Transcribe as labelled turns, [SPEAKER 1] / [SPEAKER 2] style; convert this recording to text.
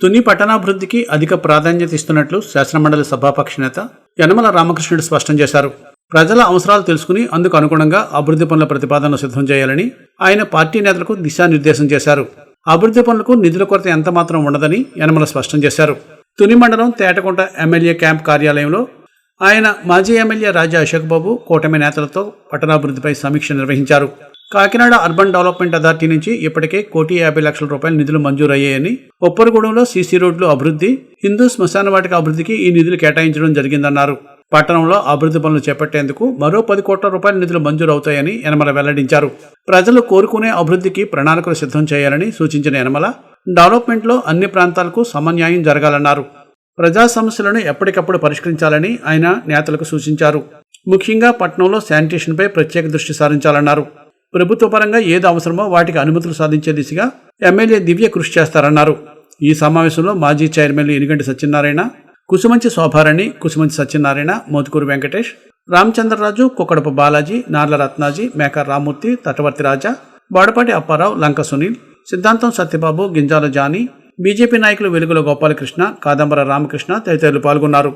[SPEAKER 1] తుని పట్టణాభివృద్ధికి అధిక ప్రాధాన్యత ఇస్తున్నట్లు శాసనమండలి సభాపక్ష నేత యనమల రామకృష్ణుడు స్పష్టం చేశారు. ప్రజల అవసరాలు తెలుసుకుని అందుకు అనుగుణంగా అభివృద్ధి పనుల ప్రతిపాదనలు సిద్ధం చేయాలని ఆయన పార్టీ నేతలకు దిశానిర్దేశం చేశారు. అభివృద్ధి పనులకు నిధుల కొరత ఎంత మాత్రం ఉండదని యనమల స్పష్టం చేశారు. తుని మండలం తేటకుంట ఎమ్మెల్యే క్యాంప్ కార్యాలయంలో ఆయన మాజీ ఎమ్మెల్యే రాజా అశోక్ బాబు కూటమి నేతలతో పట్టణాభివృద్ధిపై సమీక్ష నిర్వహించారు. కాకినాడ అర్బన్ డెవలప్మెంట్ అథారిటీ నుంచి ఇప్పటికే కోటి యాభై లక్షల రూపాయల నిధులు మంజూరయ్యాయని ఒప్పరగూడెంలో సీసీ రోడ్లు అభివృద్ధి హిందూ శ్మశాన వాటిక అభివృద్ధికి ఈ నిధులు కేటాయించడం జరిగిందన్నారు. పట్టణంలో అభివృద్ధి పనులు చేపట్టేందుకు మరో పది కోట్ల రూపాయల నిధులు మంజూరు అవుతాయని యనమల వెల్లడించారు. ప్రజలు కోరుకునే అభివృద్ధికి ప్రణాళికలు సిద్ధం చేయాలని సూచించిన యనమల డెవలప్మెంట్లో అన్ని ప్రాంతాలకు సమన్యాయం జరగాలన్నారు. ప్రజా సమస్యలను ఎప్పటికప్పుడు పరిష్కరించాలని ఆయన నేతలకు సూచించారు. ముఖ్యంగా పట్టణంలో శానిటేషన్పై ప్రత్యేక దృష్టి సారించాలన్నారు. ప్రభుత్వ పరంగా ఏది అవసరమో వాటికి అనుమతులు సాధించే దిశగా ఎమ్మెల్యే దివ్య కృషి చేస్తారన్నారు. ఈ సమావేశంలో మాజీ chairman Eniganti Satyanarayana Kusumanchi Shobharani Kusumanchi Satyanarayana Motukuru Venkatesh Ramachandraraju Kukkadapu Balaji Narla Ratnaji Mekar Ramurthy Tatavarthi Raja Bodapati Apparao Lanka Sunil Siddhantam Satyababu Ginjala Johnny BJP నాయకులు వెలుగుల గోపాలకృష్ణ కాదంబర రామకృష్ణ తదితరులు పాల్గొన్నారు.